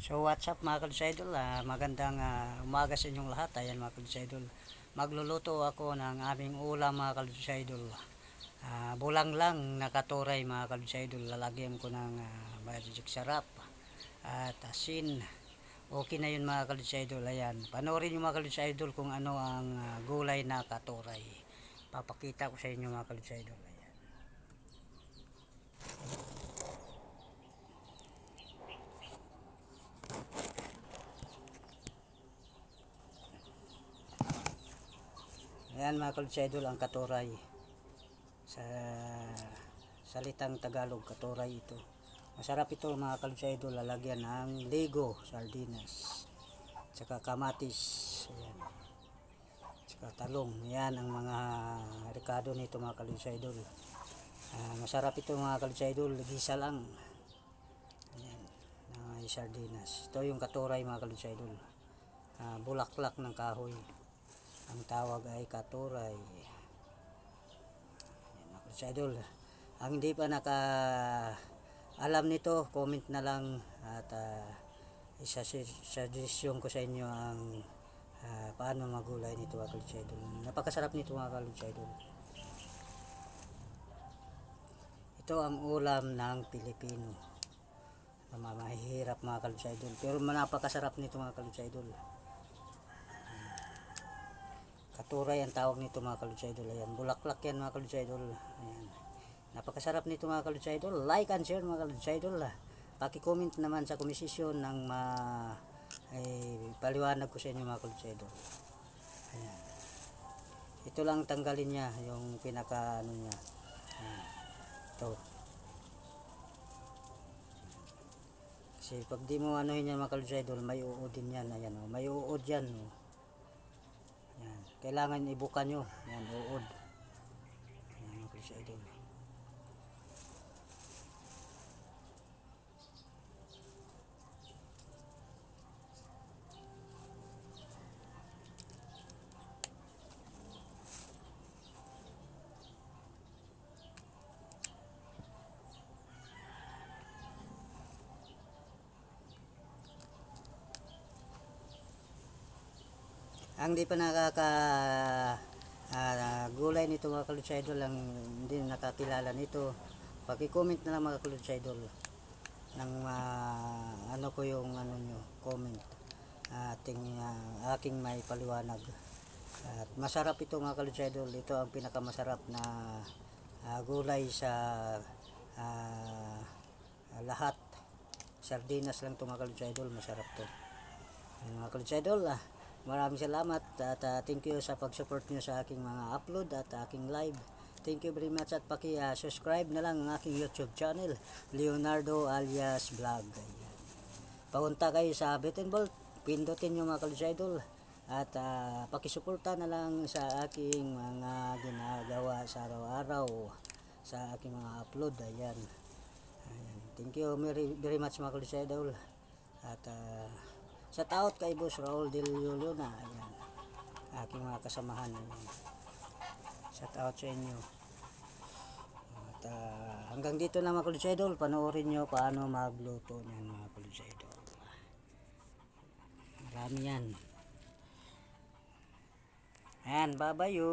So what's up mga Kalutsa Idol? Ah, magandang ah, umaga sa inyong lahat. Ayan mga Kalutsa Idol. Magluluto ako ng aming ulam mga Kalutsa Idol. Ah, bulang lang nakaturay mga Kalutsa Idol. Lalagyan ko ng uh, magic sarap at asin. Okay na yun mga Kalutsa Idol. Ayan. Panoorin nyo mga Kalutsa Idol kung ano ang ah, gulay na katuray. Papakita ko sa inyo mga Kalutsa Idol. Ayan. Mga Kalutsa Idol ang katuray. Sa salitang Tagalog, katuray ito. Masarap ito mga Kalutsa Idol. Lalagyan ng lego, sardinas. Tsaka kamatis. Ayan. Tsaka talong. Ayan ang mga rekado nito mga Kalutsa Idol. Ah, masarap ito mga Kalutsa Idol. Gisa lang. Ayan. May sardinas. Ito yung katuray mga Kalutsa Idol. Ah, bulaklak ng kahoy. Tawag ay katuray. Ayan, mga Kalutsa Idol. Ang hindi pa naka alam nito, comment na lang at uh, isa suggestion ko sa inyo ang ah, paano magulay nito mga Kalutsa Idol. Napakasarap nito mga Kalutsa Idol. Ito ang ulam ng Pilipino. Mamahihirap mga Kalutsa Idol. Pero napakasarap nito mga Kalutsa Idol. Katuray ang tawag nito mga Kalutsa Idol. Ayan, bulaklak yan mga Kalutsa Idol. Ayan. Napakasarap nito mga Kalutsa Idol. Like and share mga Kalutsa Idol. ah. Paki-comment naman sa komisisyon ng ma ay paliwanag ko sa inyo mga Kalutsa Idol. Ayan. Ito lang tanggalin niya yung pinaka ano niya. Ayan. Ito. Kasi pag di mo ano yan mga Kalutsa Idol, may uod din yan. Ayan, oh. May uod yan. Oh. Kailangan ibuka nyo. Yan, uod. Yan, mga Idol. Ang di pa nakaka ah, gulay nito mga Kalutsa Idol, ang hindi nakakilala nito, paki-comment na lang mga Kalutsa Idol ng ah, ano ko yung ano nyo, comment ating ah, aking may paliwanag. At masarap ito mga Kalutsa Idol, ito ang pinakamasarap na ah, gulay sa ah, lahat. Sardinas lang ito mga Kalutsa Idol, masarap to. Mga Kalutsa Idol, ah, maraming salamat at ah, thank you sa pag-support nyo sa aking mga upload at aking live. Thank you very much at paki-subscribe na lang ang aking YouTube channel, Leonardo alias Vlog. Ayan. Paunta kayo sa Bolt, pindutin nyo mga Idol at ah, pakisuporta na lang sa aking mga ginagawa sa araw-araw sa aking mga upload. Ayan. Ayan. Thank you very, very much mga Kalutsa Idol. At ah, sa taot kay Boss Raul Del Yulio na ayan. Aking mga kasamahan ayan. sa taot sa inyo. At ah, hanggang dito na mga Kulutsa Idol panoorin nyo paano magluto niyan mga Kulutsa Idol. Marami yan. Ayan babayo